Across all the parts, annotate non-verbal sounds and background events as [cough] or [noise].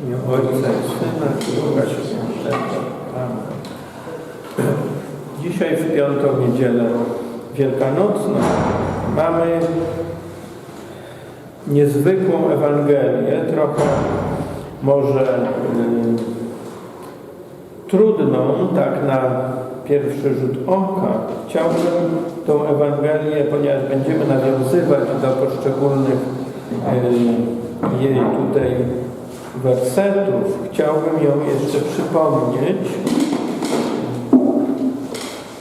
W imię Ojca i Syna i Ducha Świętego. Amen. Dzisiaj w piątą niedzielę wielkanocną mamy niezwykłą Ewangelię, trochę może y, trudną, tak na pierwszy rzut oka. Chciałbym tą Ewangelię, ponieważ będziemy nawiązywać do poszczególnych y, jej tutaj wersetów, chciałbym ją jeszcze przypomnieć.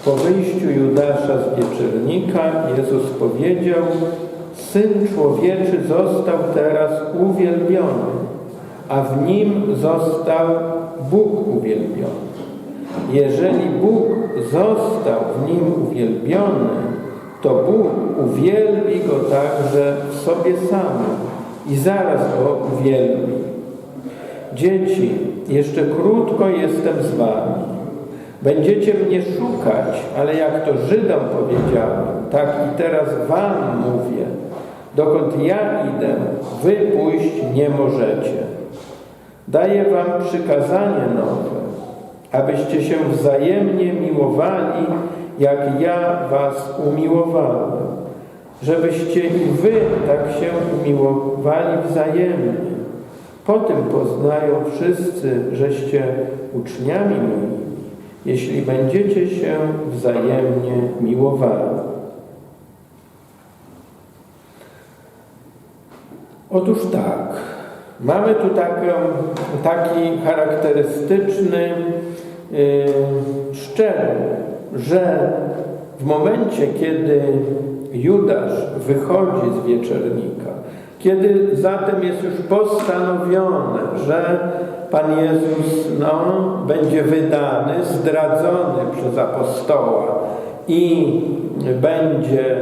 Po wyjściu Judasza z wieczernika Jezus powiedział Syn człowieczy został teraz uwielbiony, a w nim został Bóg uwielbiony. Jeżeli Bóg został w nim uwielbiony, to Bóg uwielbi go także w sobie samym i zaraz go uwielbi. Dzieci, jeszcze krótko jestem z wami. Będziecie mnie szukać, ale jak to Żydom powiedziałem, tak i teraz wam mówię, dokąd ja idę, wy pójść nie możecie. Daję wam przykazanie nowe, abyście się wzajemnie miłowali, jak ja was umiłowałem, żebyście i wy tak się umiłowali wzajemnie. Po tym poznają wszyscy, żeście uczniami moimi, jeśli będziecie się wzajemnie miłowali. Otóż tak, mamy tu taką, taki charakterystyczny yy, że w momencie, kiedy Judasz wychodzi z wieczernika, kiedy zatem jest już postanowione, że Pan Jezus no, będzie wydany, zdradzony przez apostoła i będzie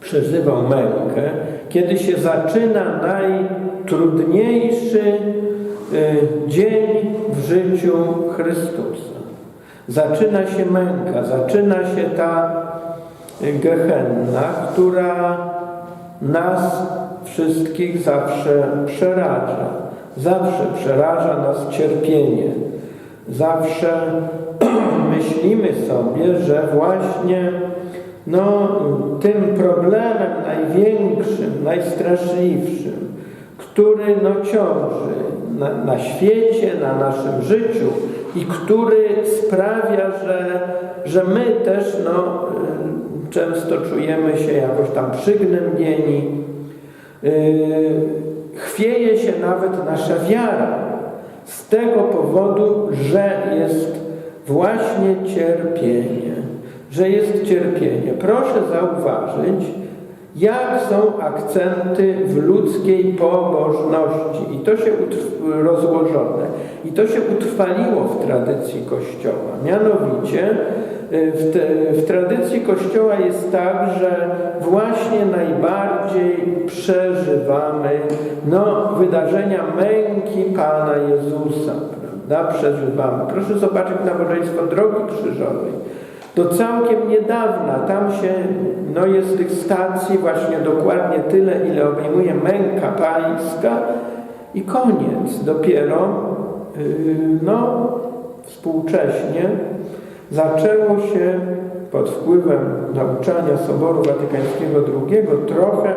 przeżywał mękę, kiedy się zaczyna najtrudniejszy y, dzień w życiu Chrystusa. Zaczyna się męka, zaczyna się ta gehenna, która nas wszystkich zawsze przeraża. Zawsze przeraża nas cierpienie. Zawsze [clears throat] myślimy sobie, że właśnie no, tym problemem największym, najstraszliwszym, który no, ciąży na, na świecie, na naszym życiu i który sprawia, że, że my też no, często czujemy się jakoś tam przygnębieni. Chwieje się nawet nasza wiara z tego powodu, że jest właśnie cierpienie. Że jest cierpienie. Proszę zauważyć, jak są akcenty w ludzkiej pobożności. I to się rozłożone. I to się utrwaliło w tradycji Kościoła. Mianowicie w, te, w tradycji Kościoła jest tak, że właśnie najbardziej przeżywamy no, wydarzenia męki Pana Jezusa. Prawda? Przeżywamy. Proszę zobaczyć nabożeństwo Drogi Krzyżowej. Do całkiem niedawna tam się, no jest tych stacji właśnie dokładnie tyle, ile obejmuje męka pańska i koniec. Dopiero, yy, no, współcześnie zaczęło się pod wpływem nauczania Soboru Watykańskiego II trochę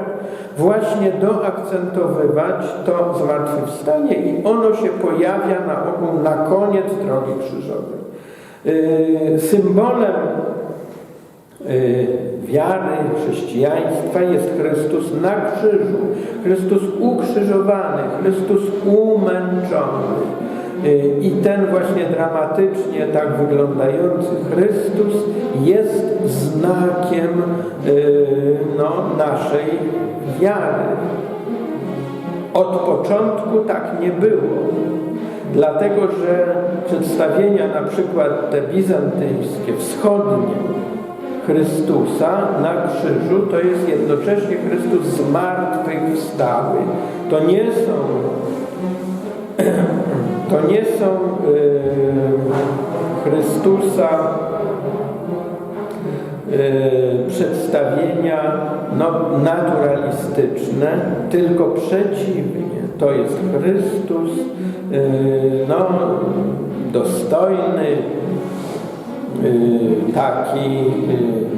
właśnie doakcentowywać to zmartwychwstanie i ono się pojawia na ogół na koniec Drogi Krzyżowej. Yy, symbolem yy, wiary, chrześcijaństwa jest Chrystus na krzyżu, Chrystus ukrzyżowany, Chrystus umęczony. I ten właśnie dramatycznie tak wyglądający Chrystus jest znakiem no, naszej wiary. Od początku tak nie było. Dlatego, że przedstawienia na przykład te bizantyjskie, wschodnie Chrystusa na krzyżu to jest jednocześnie Chrystus zmartwychwstały. To nie są [clears throat] to nie są yy, Chrystusa przedstawienia no, naturalistyczne, tylko przeciwnie. To jest Chrystus, y, no, dostojny, y, taki y,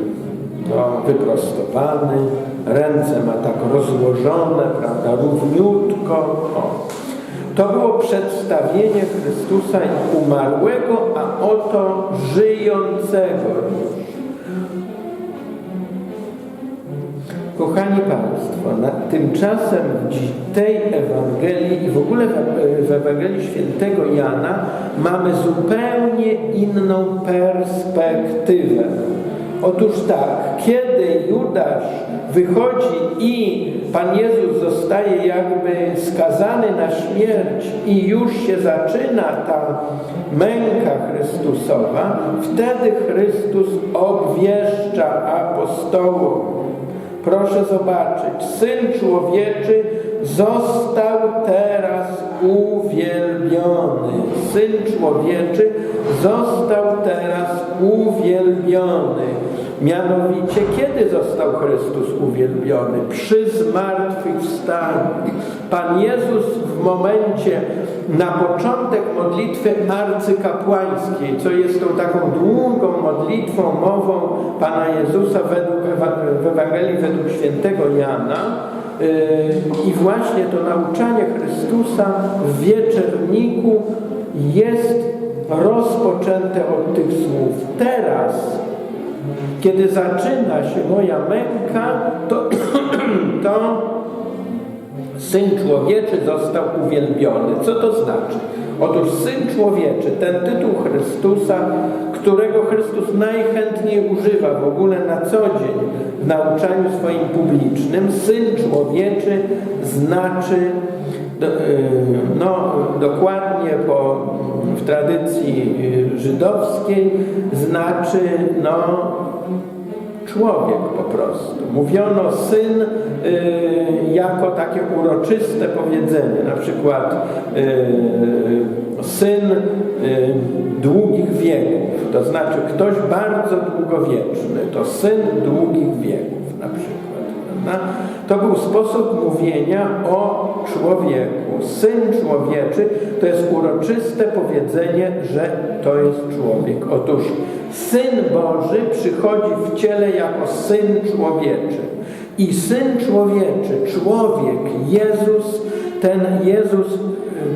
no, wyprostowany, ręce ma tak rozłożone, prawda, równiutko. O. To było przedstawienie Chrystusa umarłego, a oto żyjącego Kochani Państwo, na, tymczasem w tej Ewangelii i w ogóle w, w Ewangelii Świętego Jana mamy zupełnie inną perspektywę. Otóż tak, kiedy Judasz wychodzi i Pan Jezus zostaje jakby skazany na śmierć i już się zaczyna ta męka Chrystusowa, wtedy Chrystus obwieszcza apostołom. Proszę zobaczyć, Syn Człowieczy został teraz uwielbiony. Syn Człowieczy został teraz uwielbiony. Mianowicie, kiedy został Chrystus uwielbiony? Przy zmartwychwstaniu. Pan Jezus w momencie, na początek modlitwy arcykapłańskiej, co jest tą taką długą modlitwą, mową Pana Jezusa według, w Ewangelii według świętego Jana, yy, i właśnie to nauczanie Chrystusa w wieczerniku jest rozpoczęte od tych słów. Teraz kiedy zaczyna się moja męka, to, [clears throat] to Syn Człowieczy został uwielbiony. Co to znaczy? Otóż Syn Człowieczy, ten tytuł Chrystusa, którego Chrystus najchętniej używa w ogóle na co dzień w nauczaniu swoim publicznym, Syn Człowieczy znaczy y, no, dokładnie po, w tradycji y, żydowskiej znaczy no, człowiek po prostu. Mówiono syn y, jako takie uroczyste powiedzenie, na przykład y, syn y, długich wieków, to znaczy ktoś bardzo długowieczny, to syn długich wieków na przykład. Prawda? To był sposób mówienia o człowieku. Syn człowieczy to jest uroczyste powiedzenie, że to jest człowiek. Otóż Syn Boży przychodzi w ciele jako Syn człowieczy. I Syn człowieczy, człowiek, Jezus, ten Jezus,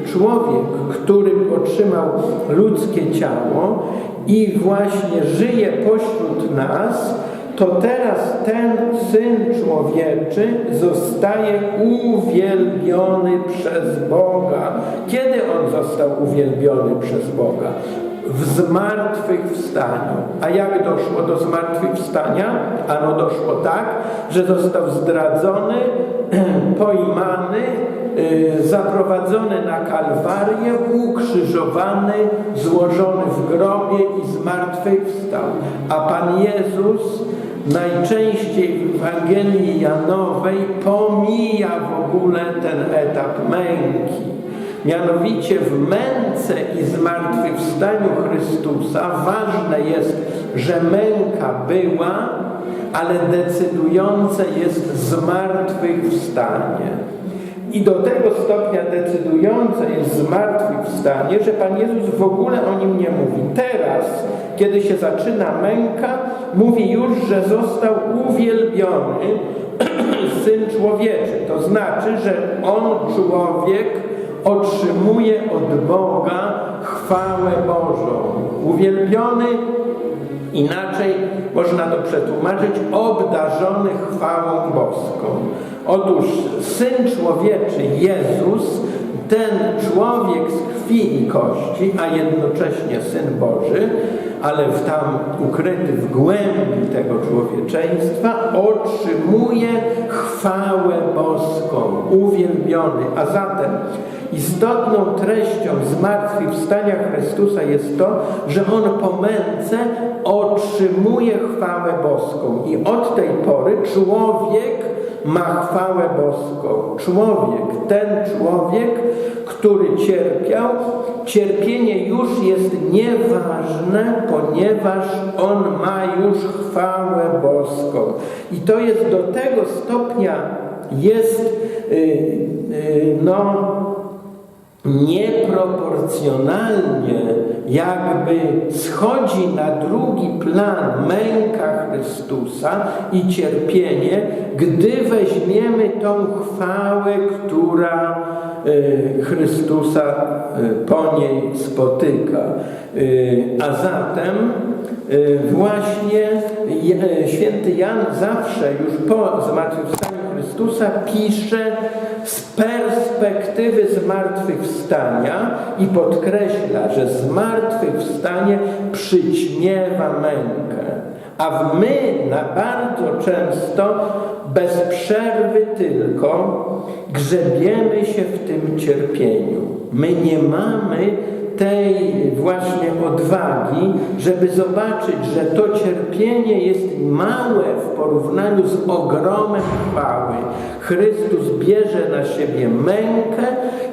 człowiek, który otrzymał ludzkie ciało i właśnie żyje pośród nas, to teraz ten Syn Człowieczy zostaje uwielbiony przez Boga. Kiedy On został uwielbiony przez Boga? W zmartwychwstaniu. A jak doszło do zmartwychwstania? Ano doszło tak, że został zdradzony, [clears throat] pojmany, y, zaprowadzony na Kalwarię, ukrzyżowany, złożony w grobie i zmartwychwstał. A Pan Jezus najczęściej w Ewangelii Janowej pomija w ogóle ten etap męki. Mianowicie w męce i zmartwychwstaniu Chrystusa ważne jest, że męka była, ale decydujące jest zmartwychwstanie. I do tego stopnia decydujące jest zmartwychwstanie, że Pan Jezus w ogóle o nim nie mówi. Teraz, kiedy się zaczyna męka, mówi już, że został uwielbiony [clears throat] Syn Człowieczy. To znaczy, że On, człowiek, otrzymuje od Boga chwałę Bożą. Uwielbiony, inaczej można to przetłumaczyć, obdarzony chwałą boską. Otóż Syn Człowieczy, Jezus, ten człowiek z krwi i kości, a jednocześnie Syn Boży, ale w tam ukryty w głębi tego człowieczeństwa, otrzymuje chwałę boską, uwielbiony. A zatem istotną treścią zmartwychwstania Chrystusa jest to, że On po męce otrzymuje chwałę boską. I od tej pory człowiek ma chwałę boską. Człowiek, ten człowiek, który cierpiał, cierpienie już jest nieważne, ponieważ on ma już chwałę boską. I to jest do tego stopnia jest yy, yy, no nieproporcjonalnie jakby schodzi na drugi plan męka Chrystusa i cierpienie, gdy weźmiemy tą chwałę, która y, Chrystusa y, po niej spotyka. Y, A zatem właśnie święty Jan zawsze już po zmartwychwstaniu Chrystusa pisze z perspektywy zmartwychwstania i podkreśla, że zmartwychwstanie przyćmiewa mękę. A my na bardzo często bez przerwy tylko grzebiemy się w tym cierpieniu. My nie mamy tej właśnie odwagi, żeby zobaczyć, że to cierpienie jest małe w porównaniu z ogromem chwały. Chrystus bierze na siebie mękę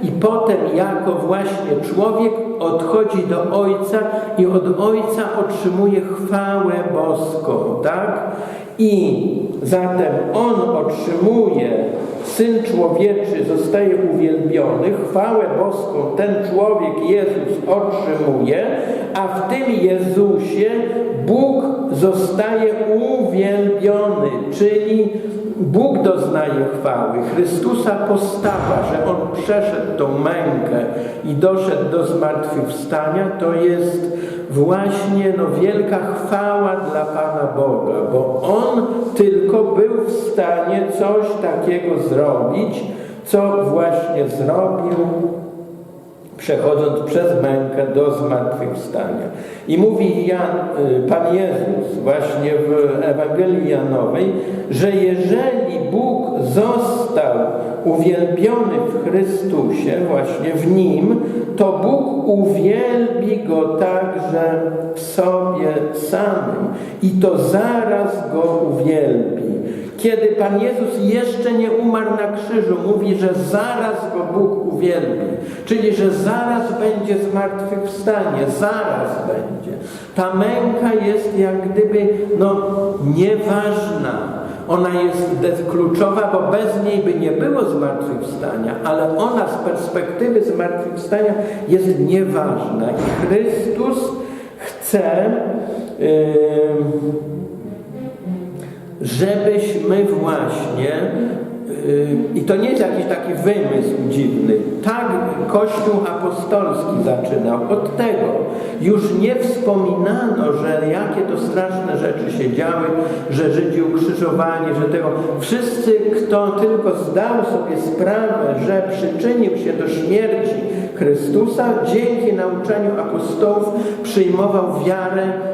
i potem jako właśnie człowiek odchodzi do Ojca i od Ojca otrzymuje chwałę boską, tak? I zatem On otrzymuje, Syn Człowieczy zostaje uwielbiony, chwałę boską ten człowiek Jezus otrzymuje, a w tym Jezusie Bóg zostaje uwielbiony, czyli Bóg doznaje chwały. Chrystusa postawa, że On przeszedł tą mękę i doszedł do zmartwychwstania, to jest właśnie no, wielka chwała dla Pana Boga, bo On tylko był w stanie coś takiego zrobić, co właśnie zrobił przechodząc przez mękę do zmartwychwstania. I mówi Jan, y, Pan Jezus właśnie w Ewangelii Janowej, że jeżeli Bóg został uwielbiony w Chrystusie, właśnie w Nim, to Bóg uwielbi Go także w sobie samym i to zaraz Go uwielbi. Kiedy Pan Jezus jeszcze nie umarł na krzyżu, mówi, że zaraz Go Bóg uwielbi. Czyli, że zaraz będzie zmartwychwstanie, zaraz będzie. Ta męka jest jak gdyby no, nieważna. Ona jest kluczowa, bo bez niej by nie było zmartwychwstania, ale ona z perspektywy zmartwychwstania jest nieważna. I Chrystus chce... Yy, żebyśmy właśnie, yy, i to nie jest jakiś taki wymysł dziwny, tak Kościół apostolski zaczynał od tego. Już nie wspominano, że jakie to straszne rzeczy się działy, że Żydzi ukrzyżowani, że tego. Wszyscy, kto tylko zdał sobie sprawę, że przyczynił się do śmierci Chrystusa, dzięki nauczaniu apostołów przyjmował wiarę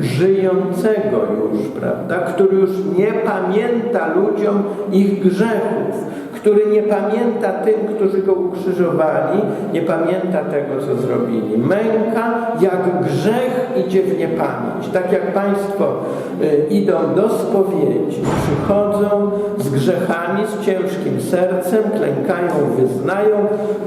żyjącego już, prawda, który już nie pamięta ludziom ich grzechów, który nie pamięta tym, którzy go ukrzyżowali, nie pamięta tego, co zrobili. Męka jak grzech idzie w niepamięć. Tak jak Państwo y, idą do spowiedzi, przychodzą z grzechami, z ciężkim sercem, klękają, wyznają,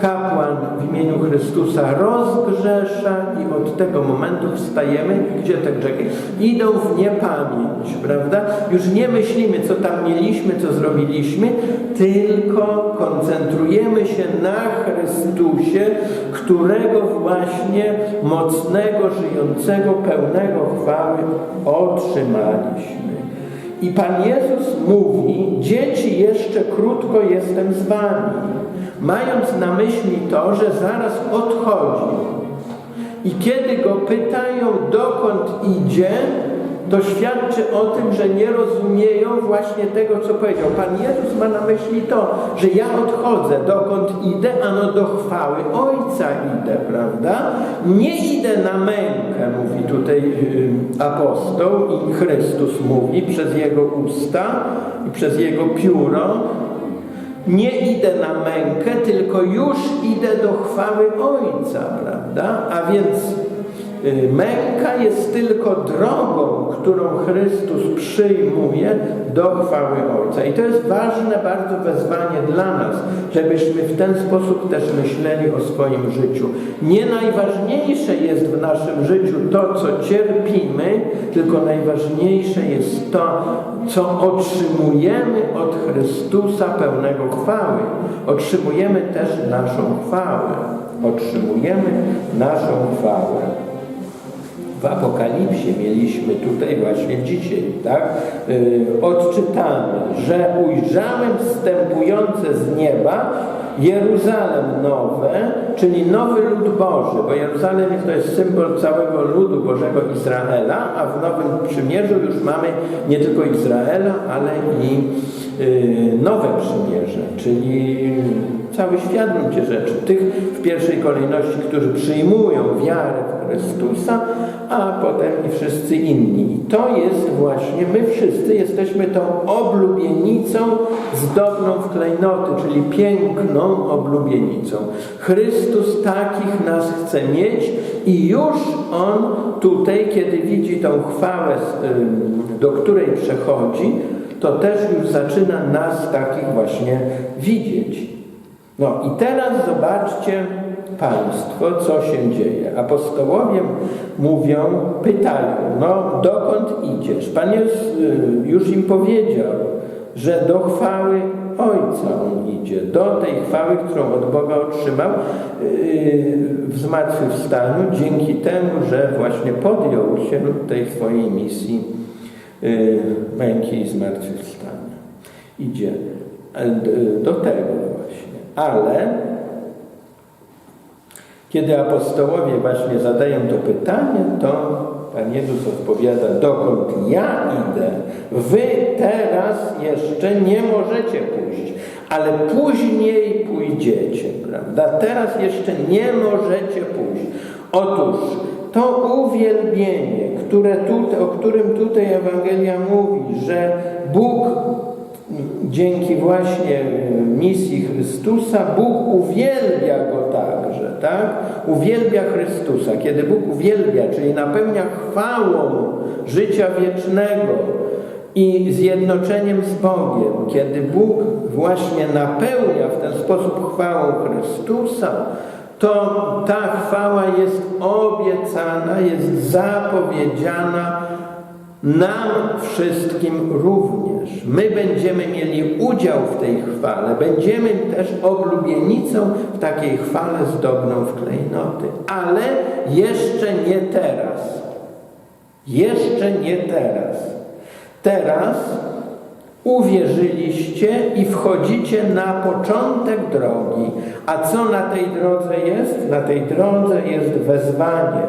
kapłan w imieniu Chrystusa rozgrzesza i od tego momentu wstajemy, gdzie te grzechy idą w niepamięć, prawda? Już nie myślimy, co tam mieliśmy, co zrobiliśmy, tylko tylko koncentrujemy się na Chrystusie, którego właśnie mocnego, żyjącego, pełnego chwały otrzymaliśmy. I Pan Jezus mówi, dzieci jeszcze krótko jestem z wami, mając na myśli to, że zaraz odchodzi. I kiedy go pytają, dokąd idzie, to świadczy o tym, że nie rozumieją właśnie tego, co powiedział. Pan Jezus ma na myśli to, że ja odchodzę, dokąd idę, ano do chwały Ojca idę, prawda? Nie idę na mękę, mówi tutaj y, apostoł i Chrystus mówi przez Jego usta i przez Jego pióro, nie idę na mękę, tylko już idę do chwały Ojca, prawda? A więc męka jest tylko drogą, którą Chrystus przyjmuje do chwały Ojca. I to jest ważne bardzo wezwanie dla nas, żebyśmy w ten sposób też myśleli o swoim życiu. Nie najważniejsze jest w naszym życiu to, co cierpimy, tylko najważniejsze jest to, co otrzymujemy od Chrystusa pełnego chwały. Otrzymujemy też naszą chwałę. Otrzymujemy naszą chwałę. W Apokalipsie mieliśmy tutaj właśnie dzisiaj, tak, yy, odczytane, że ujrzałem wstępujące z nieba Jeruzalem nowe, czyli nowy lud Boży, bo Jeruzalem to jest symbol całego ludu Bożego Izraela, a w Nowym Przymierzu już mamy nie tylko Izraela, ale i nowe przymierze, czyli cały świat w gruncie rzeczy. Tych w pierwszej kolejności, którzy przyjmują wiarę w Chrystusa, a potem i wszyscy inni. I to jest właśnie, my wszyscy jesteśmy tą oblubienicą zdobną w klejnoty, czyli piękną oblubienicą. Chrystus takich nas chce mieć i już On tutaj, kiedy widzi tą chwałę, do której przechodzi, to też już zaczyna nas takich właśnie widzieć. No i teraz zobaczcie Państwo, co się dzieje. Apostołowie mówią, pytają, no dokąd idziesz? Pan jest, już im powiedział, że do chwały Ojca on idzie, do tej chwały, którą od Boga otrzymał w zmartwychwstaniu, dzięki temu, że właśnie podjął się tej swojej misji męki i zmartwychwstania. Idzie do tego właśnie. Ale kiedy apostołowie właśnie zadają to pytanie, to Pan Jezus odpowiada, dokąd ja idę, wy teraz jeszcze nie możecie pójść, ale później pójdziecie, prawda? Teraz jeszcze nie możecie pójść. Otóż to uwielbienie, które tutaj, o którym tutaj Ewangelia mówi, że Bóg dzięki właśnie misji Chrystusa Bóg uwielbia Go także, tak? Uwielbia Chrystusa. Kiedy Bóg uwielbia, czyli napełnia chwałą życia wiecznego i zjednoczeniem z Bogiem, kiedy Bóg właśnie napełnia w ten sposób chwałą Chrystusa, to ta chwała jest obiecana, jest zapowiedziana nam wszystkim również. My będziemy mieli udział w tej chwale, będziemy też oblubienicą w takiej chwale zdobną w klejnoty, ale jeszcze nie teraz. Jeszcze nie teraz. Teraz uwierzyliście i wchodzicie na początek drogi. A co na tej drodze jest? Na tej drodze jest wezwanie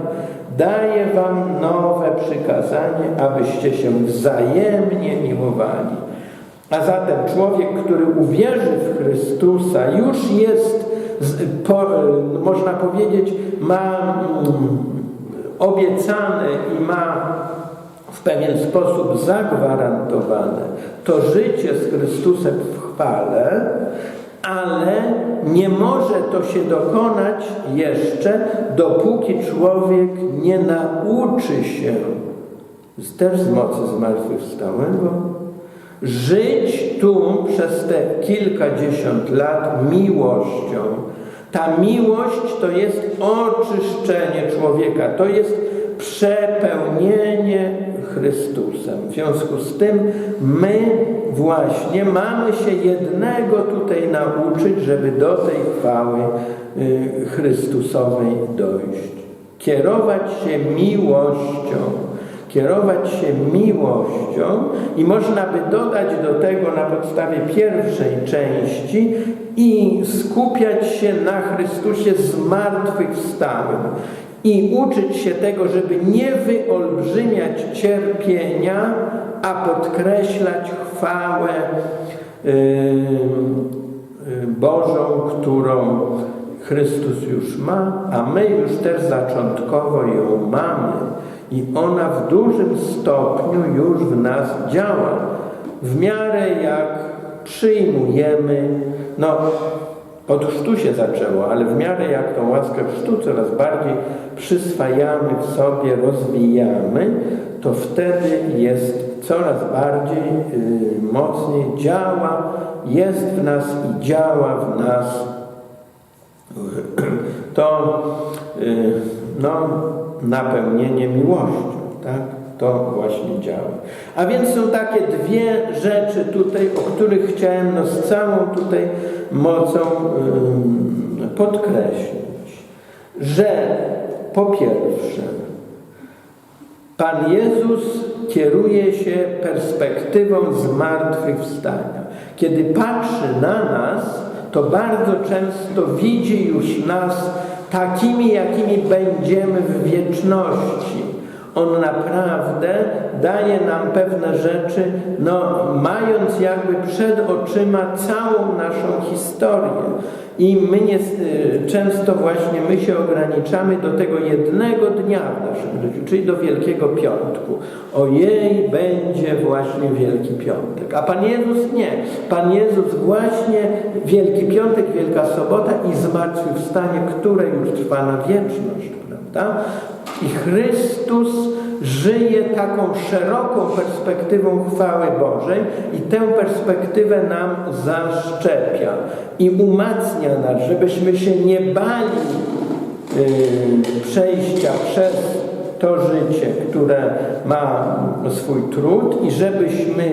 daję wam nowe przykazanie, abyście się wzajemnie miłowali. A zatem człowiek, który uwierzy w Chrystusa, już jest, po, można powiedzieć, ma mm, obiecane i ma w pewien sposób zagwarantowane to życie z Chrystusem w chwale, ale nie może to się dokonać jeszcze, dopóki człowiek nie nauczy się, też z mocy zmartwychwstałego, żyć tu przez te kilkadziesiąt lat miłością. Ta miłość to jest oczyszczenie człowieka, to jest przepełnienie Chrystusem. W związku z tym my właśnie mamy się jednego tutaj nauczyć, żeby do tej chwały y, Chrystusowej dojść. Kierować się miłością. Kierować się miłością i można by dodać do tego na podstawie pierwszej części i skupiać się na Chrystusie zmartwychwstałym i uczyć się tego, żeby nie wyolbrzymiać cierpienia, a podkreślać chwałę yy, Bożą, którą Chrystus już ma, a my już też zaczątkowo ją mamy i ona w dużym stopniu już w nas działa. W miarę jak przyjmujemy, no Od chrztu się zaczęło, ale w miarę jak tą łaskę chrztu coraz bardziej przyswajamy w sobie, rozwijamy, to wtedy jest coraz bardziej y, mocniej działa, jest w nas i działa w nas to y, no, napełnienie miłością, tak? To właśnie działa. A więc są takie dwie rzeczy tutaj, o których chciałem no, z całą tutaj mocą y, podkreślić, że po pierwsze Pan Jezus kieruje się perspektywą zmartwychwstania. Kiedy patrzy na nas, to bardzo często widzi już nas takimi, jakimi będziemy w wieczności. On naprawdę daje nam pewne rzeczy, no, mając jakby przed oczyma całą naszą historię. I my nie, często właśnie my się ograniczamy do tego jednego dnia w naszym życiu, czyli do Wielkiego Piątku. Ojej, będzie właśnie Wielki Piątek. A Pan Jezus nie. Pan Jezus właśnie Wielki Piątek, Wielka Sobota i zmartwychwstanie, które już trwa na wieczność, prawda? I Chrystus żyje taką szeroką perspektywą chwały Bożej i tę perspektywę nam zaszczepia i umacnia nas, żebyśmy się nie bali yy, przejścia przez to życie, które ma swój trud i żebyśmy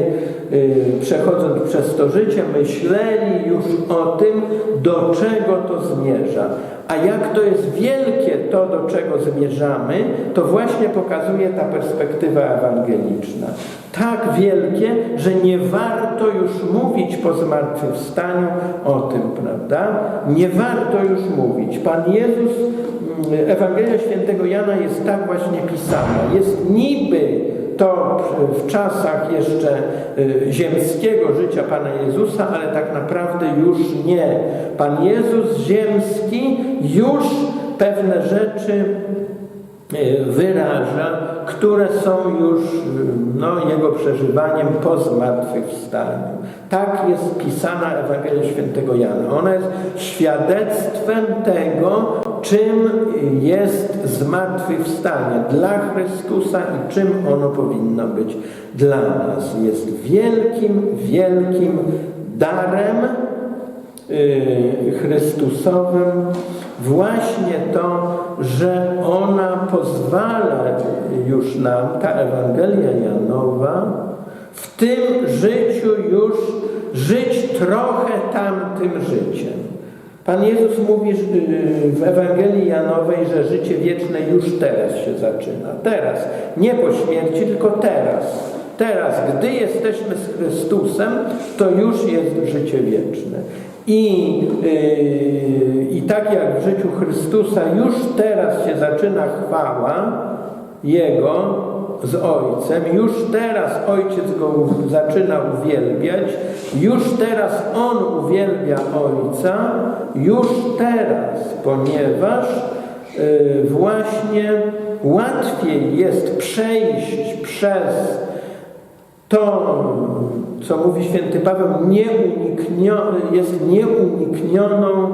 yy, przechodząc przez to życie myśleli już o tym, do czego to zmierza. A jak to jest wielkie to, do czego zmierzamy, to właśnie pokazuje ta perspektywa ewangeliczna. Tak wielkie, że nie warto już mówić po zmartwychwstaniu o tym, prawda? Nie warto już mówić. Pan Jezus, Ewangelia Świętego Jana jest tak właśnie pisana. Jest niby to w czasach jeszcze ziemskiego życia Pana Jezusa, ale tak naprawdę już nie. Pan Jezus ziemski już pewne rzeczy wyraża, które są już no, Jego przeżywaniem po zmartwychwstaniu. Tak jest pisana Ewangelia Świętego Jana. Ona jest świadectwem tego, czym jest zmartwychwstanie dla Chrystusa i czym ono powinno być dla nas. Jest wielkim, wielkim darem Chrystusowym właśnie to, że ona pozwala już nam, ta Ewangelia Janowa, w tym życiu już żyć trochę tamtym życiem. Pan Jezus mówi w Ewangelii Janowej, że życie wieczne już teraz się zaczyna. Teraz. Nie po śmierci, tylko teraz. Teraz, gdy jesteśmy z Chrystusem, to już jest życie wieczne. I, yy, I tak jak w życiu Chrystusa już teraz się zaczyna chwała Jego z Ojcem, już teraz Ojciec Go zaczyna uwielbiać, już teraz On uwielbia Ojca, już teraz, ponieważ yy, właśnie łatwiej jest przejść przez to, co mówi święty Paweł, jest nieuniknioną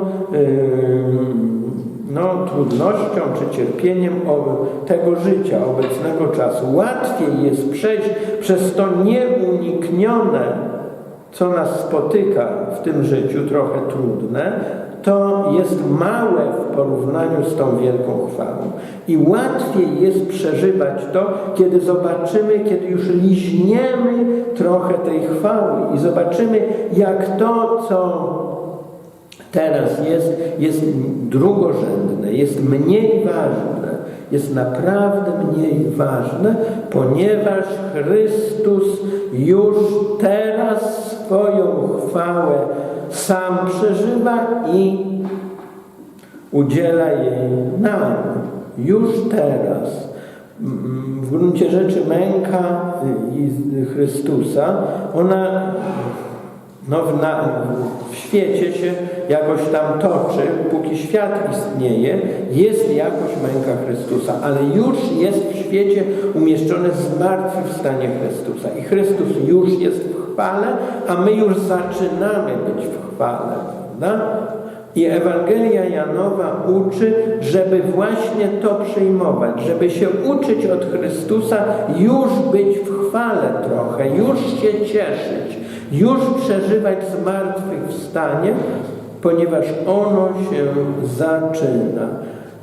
no, trudnością czy cierpieniem tego życia, obecnego czasu. Łatwiej jest przejść przez to nieuniknione, co nas spotyka w tym życiu, trochę trudne, to jest małe w porównaniu z tą wielką chwałą. I łatwiej jest przeżywać to, kiedy zobaczymy, kiedy już liźniemy trochę tej chwały i zobaczymy, jak to, co teraz jest, jest drugorzędne, jest mniej ważne, jest naprawdę mniej ważne, ponieważ Chrystus już teraz swoją chwałę sam przeżywa i udziela jej nam. Już teraz. W gruncie rzeczy męka Chrystusa, ona no, w, na, w świecie się jakoś tam toczy, póki świat istnieje, jest jakoś męka Chrystusa, ale już jest w świecie umieszczone zmartwychwstanie Chrystusa. I Chrystus już jest w chwale, a my już zaczynamy być w chwale. Prawda? I Ewangelia Janowa uczy, żeby właśnie to przyjmować, żeby się uczyć od Chrystusa, już być w chwale trochę, już się cieszyć, już przeżywać zmartwychwstanie, ponieważ ono się zaczyna.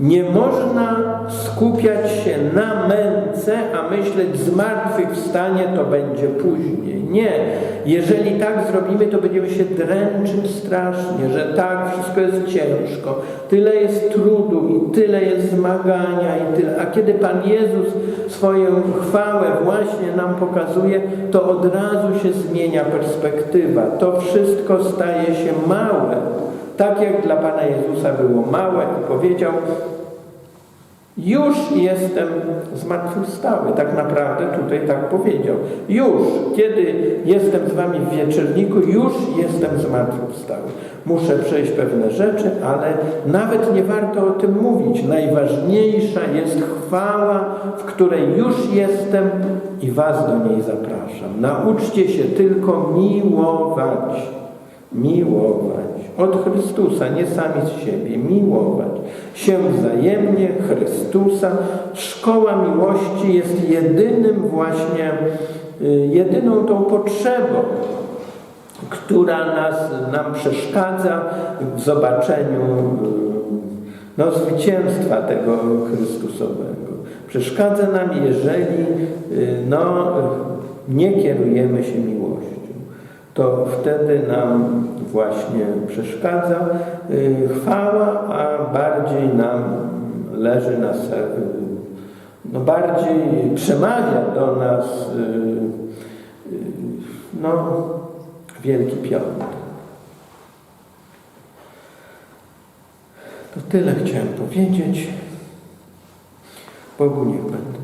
Nie można skupiać się na męce, a myśleć zmartwychwstanie to będzie później. Nie. Jeżeli tak zrobimy, to będziemy się dręczyć strasznie, że tak, wszystko jest ciężko, tyle jest trudu i tyle jest zmagania i tyle. A kiedy Pan Jezus swoją chwałę właśnie nam pokazuje, to od razu się zmienia perspektywa. To wszystko staje się małe. Tak jak dla Pana Jezusa było małe i powiedział, już jestem zmartwychwstały. Tak naprawdę tutaj tak powiedział. Już, kiedy jestem z wami w wieczorniku, już jestem zmartwychwstały. Muszę przejść pewne rzeczy, ale nawet nie warto o tym mówić. Najważniejsza jest chwała, w której już jestem i was do niej zapraszam. Nauczcie się tylko miłować. Miłować. Od Chrystusa, nie sami z siebie. Miłować się wzajemnie Chrystusa. Szkoła miłości jest jedynym właśnie, y, jedyną tą potrzebą, która nas, nam przeszkadza w zobaczeniu y, no, zwycięstwa tego Chrystusowego. Przeszkadza nam, jeżeli y, no, nie kierujemy się miłością. To wtedy nam właśnie przeszkadza y, chwała, a bardziej nam leży na sercu, no bardziej przemawia do nas y, y, no, Wielki Piątek. To tyle chciałem powiedzieć. Bogu niech będę.